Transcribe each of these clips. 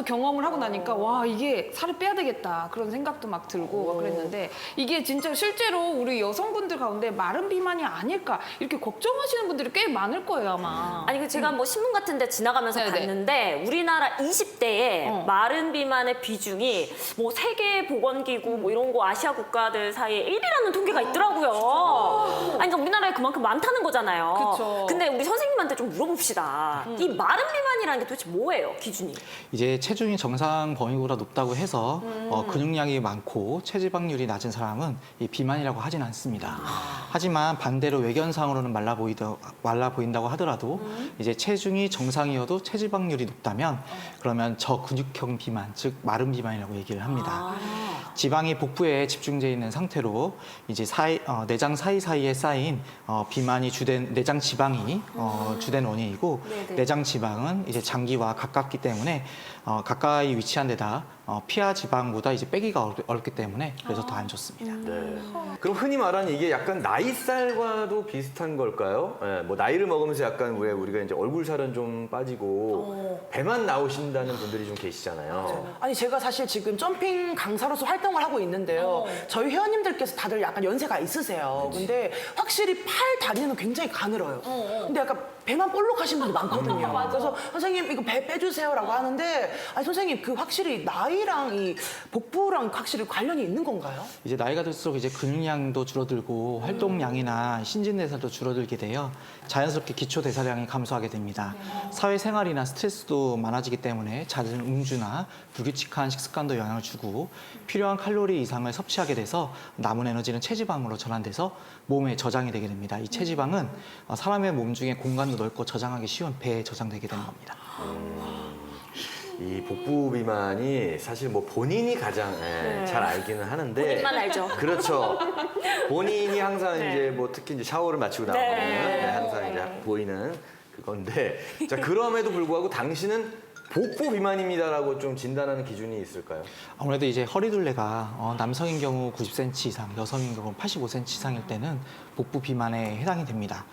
것도 경험을 하고 나니까 와 이게 살을 빼야 되겠다 그런 생각도 막 들고 막 그랬는데 이게 진짜 실제로 우리 여성분들 가운데 마른 비만이 아닐까 이렇게 걱정하시는 분들이 꽤 많을 거예요 아마. 아니 그 제가 뭐 신문 같은데 지나가면서 네네. 봤는데 우리나라 20대에 어. 마른 비만의 비중이 뭐 세계 보건기구 뭐 이런 거 아시아 국가들 사이에 1위라는 통계가 있더라고요. 그만큼 많다는 거잖아요. 그쵸. 근데 우리 선생님한테 좀 물어봅시다. 이 마른 비만이라는 게 도대체 뭐예요, 기준이? 이제 체중이 정상 범위보다 높다고 해서 어, 근육량이 많고 체지방률이 낮은 사람은 이 비만이라고 하진 않습니다. 하지만 반대로 외견상으로는 말라 보이다 말라 보인다고 하더라도 이제 체중이 정상이어도 체지방률이 높다면 그러면 저근육형 비만, 즉 마른 비만이라고 얘기를 합니다. 지방이 복부에 집중돼 있는 상태로 이제 사이, 어, 내장 사이사이에 쌓인 어, 비만이 주된 내장 지방이 어, 주된 원인이고 네네. 내장 지방은 이제 장기와 가깝기 때문에 어, 가까이 위치한 데다 어, 피하 지방보다 이제 빼기가 어렵, 어렵기 때문에 그래서 더 안 좋습니다. 네. 그럼 흔히 말하는 이게 약간 나이살과도 비슷한 걸까요? 예, 뭐 나이를 먹으면서 약간 왜 우리가 이제 얼굴 살은 좀 빠지고 배만 나오신다는 분들이 좀 계시잖아요. 아니 제가 사실 지금 점핑 강사로서 활동 을 하고 있는데요. 저희 회원님들께서 다들 약간 연세가 있으세요. 근데 확실히 팔 다리는 굉장히 가늘어요. 근데 약간 배만 볼록하신 분들 많거든요. 그래서 선생님 이거 배 빼주세요라고 하는데 아니 선생님 그 확실히 나이랑 이 복부랑 확실히 관련이 있는 건가요? 이제 나이가 들수록 이제 근육량도 줄어들고 활동량이나 신진대사도 줄어들게 돼요. 자연스럽게 기초 대사량이 감소하게 됩니다. 사회생활이나 스트레스도 많아지기 때문에 잦은 음주나 불규칙한 식습관도 영향을 주고 필요한 칼로리 이상을 섭취하게 돼서 남은 에너지는 체지방으로 전환돼서 몸에 저장이 되게 됩니다. 이 체지방은 어, 사람의 몸 중에 공간도 넓고 저장하기 쉬운 배에 저장되게 되는 겁니다. 이 복부 비만이 사실 뭐 본인이 가장 예, 네. 잘 알기는 하는데 본인만 알죠. 그렇죠. 본인이 항상 네. 이제 뭐 특히 이제 샤워를 마치고 나오면 네. 네, 항상 이제 보이는 그건데 자 그럼에도 불구하고 당신은 복부 비만입니다라고 좀 진단하는 기준이 있을까요? 아무래도 이제 허리둘레가 어, 남성인 경우 90cm 이상, 여성인 경우 85cm 이상일 때는 복부 비만에 해당이 됩니다.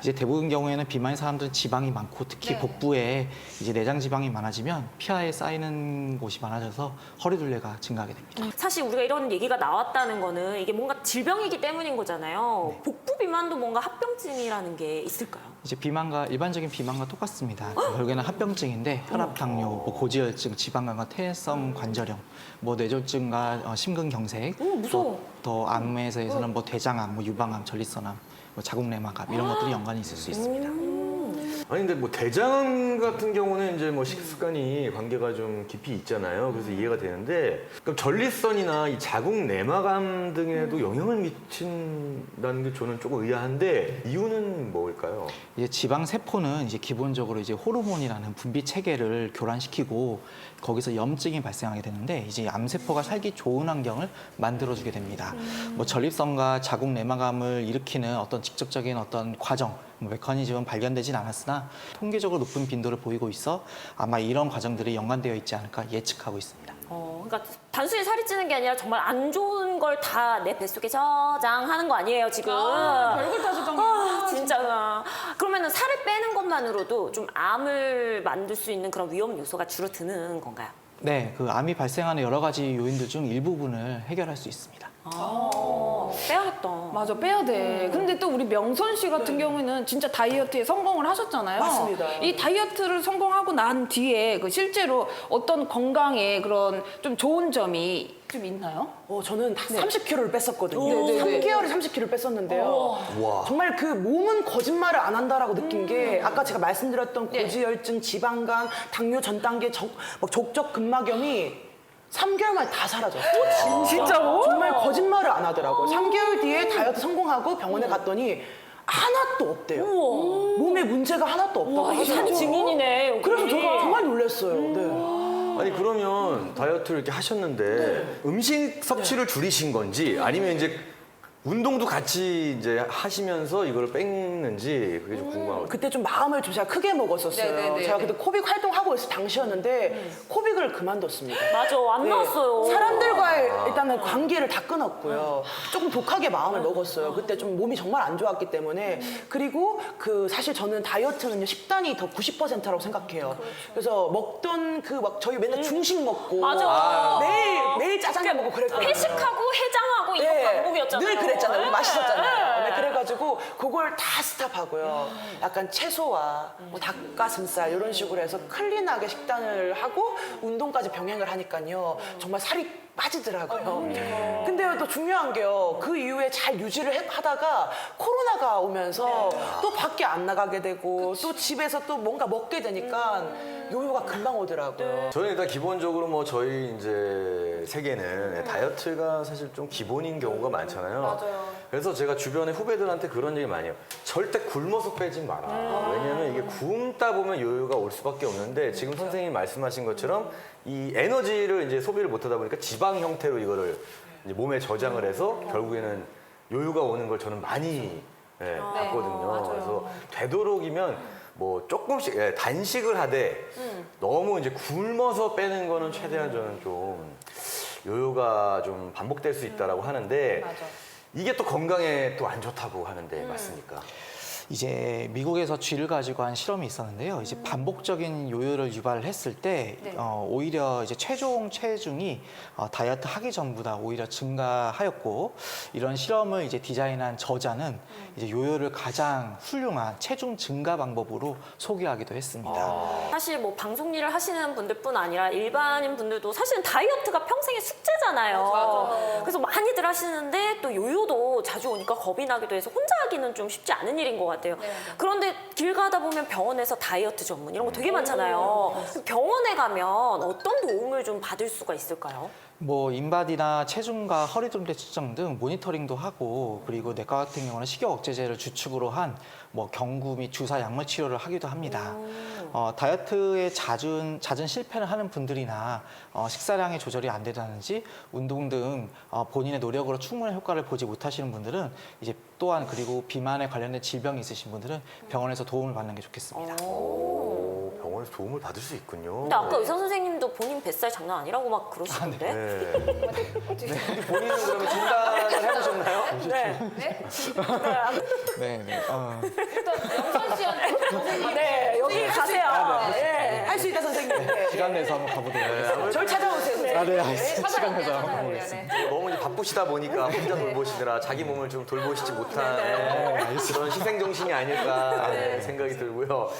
이제 대부분 경우에는 비만인 사람들은 지방이 많고 특히 네. 복부에 이제 내장 지방이 많아지면 피하에 쌓이는 곳이 많아져서 허리둘레가 증가하게 됩니다. 사실 우리가 이런 얘기가 나왔다는 거는 이게 뭔가 질병이기 때문인 거잖아요. 복부 비만도 뭔가 합병증이라는 게 있을까요? 이제 비만과 일반적인 비만과 똑같습니다. 결국에는 합병증인데 혈압, 당뇨, 뭐 고지혈증, 지방간과 퇴행성 관절염, 뭐 뇌졸중과 어, 심근경색, 오, 무서워. 또, 또 암에서에서는 뭐 대장암, 뭐 유방암, 전립선암, 뭐 자궁내막암 이런 것들이 연관이 있을 수 있습니다. 아니 근데 뭐 대장 같은 경우는 이제 뭐 식습관이 관계가 좀 깊이 있잖아요. 그래서 이해가 되는데 그럼 전립선이나 이 자궁 내막암 등에도 영향을 미친다는 게 저는 조금 의아한데 이유는 뭘까요? 이제 지방 세포는 이제 기본적으로 이제 호르몬이라는 분비 체계를 교란시키고 거기서 염증이 발생하게 되는데 이제 암 세포가 살기 좋은 환경을 만들어주게 됩니다. 뭐 전립선과 자궁 내막암을 일으키는 어떤 직접적인 어떤 과정, 뭐 메커니즘은 발견되진 않았으나 통계적으로 높은 빈도를 보이고 있어 아마 이런 과정들이 연관되어 있지 않을까 예측하고 있습니다. 어, 그러니까 단순히 살이 찌는 게 아니라 정말 안 좋은 걸 다 내 뱃속에 저장하는 거 아니에요 지금? 아, 별걸 다 저장해. 아, 진짜. 그러면은 살을 빼는 것만으로도 좀 암을 만들 수 있는 그런 위험 요소가 줄어드는 건가요? 네, 그 암이 발생하는 여러 가지 요인들 중 일부분을 해결할 수 있습니다. 아, 빼야겠다. 맞아 빼야 돼. 근데 또 우리 명선 씨 같은 경우에는 진짜 다이어트에 성공을 하셨잖아요. 맞습니다. 이 다이어트를 성공하고 난 뒤에 그 실제로 어떤 건강에 그런 좀 좋은 점이 좀 있나요? 어, 저는 다 30kg를 뺐었거든요. 네, 네, 네. 3개월에 30kg를 뺐었는데요. 와. 정말 그 몸은 거짓말을 안 한다라고 느낀 게 아까 제가 말씀드렸던 네. 고지혈증, 지방간, 당뇨 전 단계 적, 막 족적 근막염이 3개월 만에 다 사라졌어요. 진짜로? 정말 거짓말을 안 하더라고요. 3개월 뒤에 다이어트 성공하고 병원에 갔더니 하나도 없대요. 몸에 문제가 하나도 없다고 와, 이게 산 하더라고요. 증인이네. 여기. 그래서 저 정말 놀랐어요. 네. 아니 그러면 다이어트를 이렇게 하셨는데 음식 섭취를 줄이신 건지 아니면 이제 운동도 같이 이제 하시면서 이걸 뺏는지 그게 좀 궁금하거든요. 그때 좀 마음을 좀 제가 크게 먹었었어요. 네네네. 제가 그때 코빅 활동하고 있을 당시였는데 음. 코빅을 그만뒀습니다. 맞아, 안 네, 나왔어요. 사람들과의 일단은 관계를 다 끊었고요. 조금 독하게 마음을 먹었어요. 그때 좀 몸이 정말 안 좋았기 때문에. 그리고 그 사실 저는 다이어트는요 식단이 더 90%라고 생각해요. 그래서 먹던 그 막 저희 맨날 중식 먹고 맞아. 매일 매일 짜장면 먹고 그랬거든요. 회식하고 해장하고 이거 네, 반복이었잖아요. 늘 그랬잖아요. 네. 맛있었잖아요. 네, 그래가지고 그걸 다 스탑하고요. 약간 채소와 뭐 닭가슴살 이런 식으로 해서 클린하게 식단을 하고 운동까지 병행을 하니까요. 정말 살이 빠지더라고요. 근데 또 중요한 게요. 그 이후에 잘 유지를 해- 하다가 코로나가 오면서 또 밖에 안 나가게 되고 또 집에서 또 뭔가 먹게 되니까 요요가 금방 오더라고요. 저는 일단 기본적으로 뭐 저희 이제 세계는 다이어트가 사실 좀 기본인 경우가 많잖아요. 맞아요. 그래서 제가 주변에 후배들한테 그런 얘기 많이 해요. 절대 굶어서 빼지 마라. 왜냐면 이게 굶다 보면 요요가 올 수밖에 없는데 지금 선생님이 말씀하신 것처럼 이 에너지를 이제 소비를 못 하다 보니까 지방 형태로 이거를 이제 몸에 저장을 해서 결국에는 요요가 오는 걸 저는 많이 예, 봤거든요. 그래서 되도록이면 뭐 조금씩 예, 단식을 하되 너무 이제 굶어서 빼는 거는 최대한 저는 좀 요요가 좀 반복될 수 있다라고 하는데 맞아. 이게 또 건강에 또 안 좋다고 하는데 맞습니까? 이제 미국에서 쥐를 가지고 한 실험이 있었는데요. 이제 반복적인 요요를 유발을 했을 때 네. 어, 오히려 이제 최종 체중이 어, 다이어트 하기 전보다 오히려 증가하였고 이런 실험을 이제 디자인한 저자는 이제 요요를 가장 훌륭한 체중 증가 방법으로 소개하기도 했습니다. 사실 뭐 방송 일을 하시는 분들뿐 아니라 일반인 분들도 사실은 다이어트가 평생의 숙제잖아요. 그래서 많이들 하시는데 또 요요도 자주 오니까 겁이 나기도 해서 혼자 하기는 좀 쉽지 않은 일인 것 같아요. 그런데 길 가다 보면 병원에서 다이어트 전문 이런 거 되게 많잖아요. 병원에 가면 어떤 도움을 좀 받을 수가 있을까요? 뭐 인바디나 체중과 허리 동대 측정 등 모니터링도 하고 그리고 내과 같은 경우는 식욕 억제제를 주축으로 한 뭐 경구 및 주사 약물 치료를 하기도 합니다. 어, 다이어트에 잦은 잦은 실패를 하는 분들이나 어, 식사량의 조절이 안 되다든지 운동 등 어, 본인의 노력으로 충분한 효과를 보지 못하시는 분들은 이제 또한 그리고 비만에 관련된 질병이 있으신 분들은 병원에서 도움을 받는 게 좋겠습니다. 오, 병원에서 도움을 받을 수 있군요. 근데 아까 의사 선생님도 본인 뱃살 장난 아니라고 막 그러시던데. 네. 본인은 그러면 진단을 해보셨나요? 네. 네? 네, 네. 어, 일단 영선 씨한테 네, 여기 가세요. 네. 할 수 있다 선생님. 네. 시간 내서 한번 가보도록 하겠습니다. 절 찾아오세요. 아, 네, 알겠습니다. 시간 내서 한번 가보겠습니다. 너무 이제 바쁘시다 보니까 혼자 돌보시느라 자기 몸을 좀 돌보시지 못한 그런 희생정신이 아닐까 네, 생각이 들고요.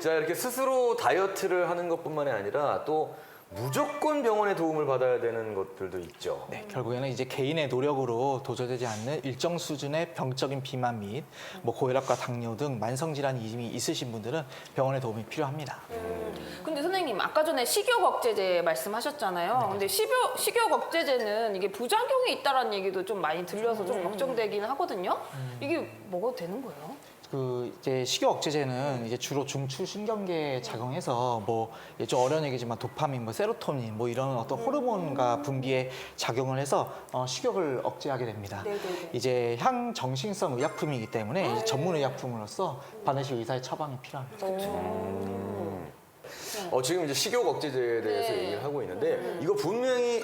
자, 이렇게 스스로 다이어트를 하는 것뿐만이 아니라 또 무조건 병원의 도움을 받아야 되는 것들도 있죠. 네, 결국에는 이제 개인의 노력으로 도저되지 않는 일정 수준의 병적인 비만 및 뭐 고혈압과 당뇨 등 만성 질환이 이미 있으신 분들은 병원의 도움이 필요합니다. 근데 선생님 아까 전에 식욕 억제제 말씀하셨잖아요. 근데 식욕, 식욕 억제제는 이게 부작용이 있다라는 얘기도 좀 많이 들려서 좀 걱정되긴 하거든요. 이게 먹어도 되는 거예요? 그 이제 식욕 억제제는 이제 주로 중추 신경계에 작용해서 뭐 이제 좀 어려운 얘기지만 도파민, 뭐 세로토닌 뭐 이런 어떤 호르몬과 분비에 작용을 해서 어, 식욕을 억제하게 됩니다. 이제 향정신성 의약품이기 때문에 이제 전문 의약품으로서 반드시 의사의 처방이 필요합니다. 어, 지금 이제 식욕 억제제에 대해서 네. 얘기를 하고 있는데 이거 분명히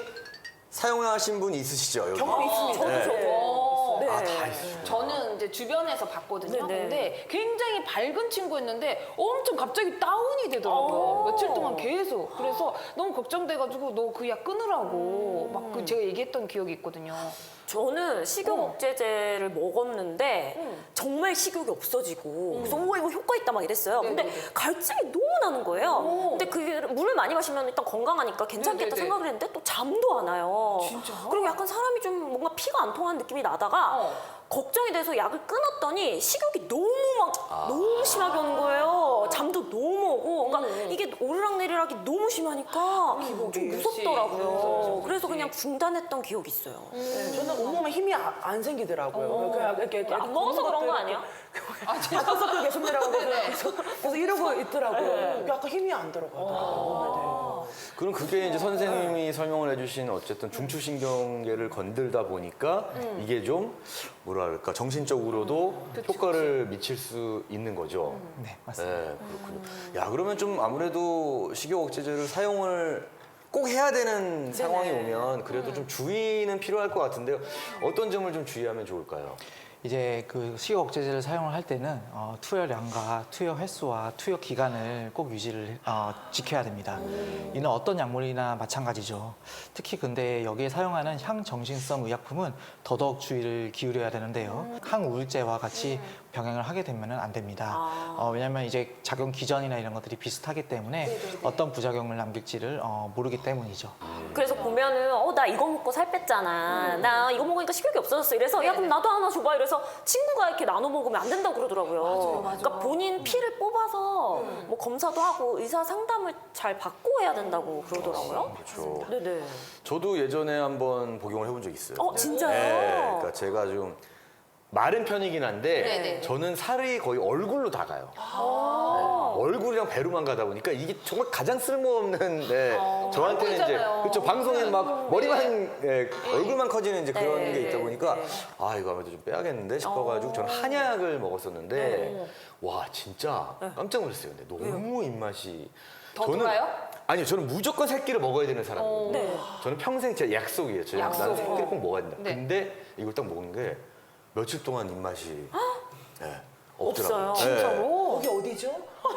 사용하신 분 있으시죠? 여기? 경험 있습니다. 네. 어, 아, 다 있으시죠. 저는 이제 주변에서 봤거든요. 네네. 근데 굉장히 밝은 친구였는데 엄청 갑자기 다운이 되더라고요. 어. 며칠 동안 계속. 그래서 너무 걱정돼가지고 너 그 약 끊으라고 막 그 제가 얘기했던 기억이 있거든요. 저는 식욕 어. 억제제를 먹었는데 정말 식욕이 없어지고 그래서 오 이거 효과 있다 막 이랬어요. 근데 네네네. 갈증이 너무 나는 거예요. 오. 근데 그게 물을 많이 마시면 일단 건강하니까 괜찮겠다 네네네. 생각을 했는데 또 잠도 안 와요. 진짜? 그리고 약간 사람이 좀 뭔가 피가 안 통하는 느낌이 나다가 어. 걱정이 돼서 약을 끊었더니 식욕이 너무 막 너무 심하게 오는 거예요. 잠도 너무 오고 그러니까 이게 오르락내리락이 너무 심하니까 좀 그렇지. 무섭더라고요. 그래서. 그냥 중단했던 기억이 있어요. 네, 저는 온몸에 힘이 아- 안 생기더라고요. 그냥 이렇게, 이렇게 안 먹어서 그런 거 아니야? 바꿔서 계속 내려가고 계속, 계속 이러고 있더라고요. 약간 힘이 안 들어가더라고요. 그럼 그게 이제 선생님이 설명을 해주신 어쨌든 중추신경계를 건들다 보니까 이게 좀 뭐랄까 정신적으로도 효과를 미칠 수 있는 거죠. 네, 맞습니다. 네, 그렇군요. 야, 그러면 좀 아무래도 식욕 억제제를 사용을 꼭 해야 되는 상황이 오면 그래도 좀 주의는 필요할 것 같은데요. 어떤 점을 좀 주의하면 좋을까요? 이제 그 식욕 억제제를 사용을 할 때는 어, 투여량과 투여 횟수와 투여 기간을 꼭 유지를 어, 지켜야 됩니다. 이는 어떤 약물이나 마찬가지죠. 특히 근데 여기에 사용하는 향정신성 의약품은 더더욱 주의를 기울여야 되는데요. 항우울제와 같이 병행을 하게 되면 안 됩니다. 어, 왜냐하면 이제 작용 기전이나 이런 것들이 비슷하기 때문에 어떤 부작용을 남길지를 어, 모르기 때문이죠. 그래서 보면은 어 나 이거 먹고 살 뺐잖아. 나 이거 먹으니까 식욕이 없어졌어. 이래서 야 그럼 나도 하나 줘봐. 이래서 친구가 이렇게 나눠 먹으면 안 된다고 그러더라고요. 그러니까 본인 피를 뽑아서 뭐 검사도 하고 의사 상담을 잘 받고 해야 된다고 그러더라고요. 그렇죠. 네네. 저도 예전에 한번 복용을 해본 적 있어요. 어 진짜요? 네, 그러니까 제가 좀 마른 편이긴 한데 네네. 저는 살이 거의 얼굴로 다 가요. 아. 네, 얼굴이랑 배로만 가다 보니까 이게 정말 가장 쓸모없는 네, 저한테는 이제. 그렇죠 방송에 막 머리만 네, 얼굴만 커지는 이제 그런 네, 게 있다 네, 보니까 네. 아 이거 아무래도 좀 빼야겠는데 싶어가지고 저는 한약을 먹었었는데 와 진짜 깜짝 놀랐어요. 근데 너무 입맛이 더 저는 돌아요? 아니요 저는 무조건 새끼를 먹어야 되는 사람이거든요. 네. 저는 평생 제 약속이에요. 제 약속. 나는 새끼를 꼭 먹어야 된다. 네. 근데 이걸 딱 먹은 게 며칠 동안 입맛이 네, 없더라고요. 없어요? 네. 거기 어디죠?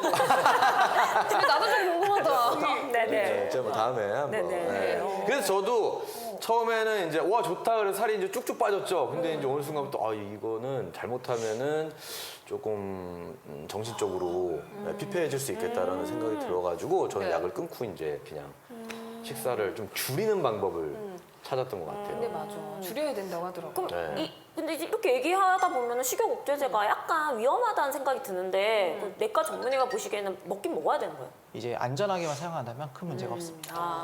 근데 나도 좀 궁금하다. 네네. 네, 진짜 뭐 다음에 한번. 네네. 네. 그래서 저도 처음에는 이제 와 좋다 그래서 살이 이제 쭉쭉 빠졌죠. 근데 이제 어느 순간부터 아 이거는 잘못하면은 조금 음, 정신적으로 네, 피폐해질 수 있겠다라는 생각이 들어가지고 저는 네. 약을 끊고 이제 그냥 식사를 좀 줄이는 방법을 찾았던 것 같아요. 근데 맞아. 줄여야 된다고 하더라고. 그럼 네. 이, 근데 이제 이렇게 얘기하다 보면은 식욕 억제제가 약간 위험하다는 생각이 드는데 그 내과 전문의가 보시기에는 먹긴 먹어야 되는 거예요. 이제 안전하게만 사용한다면 큰 문제가 없습니다. 아,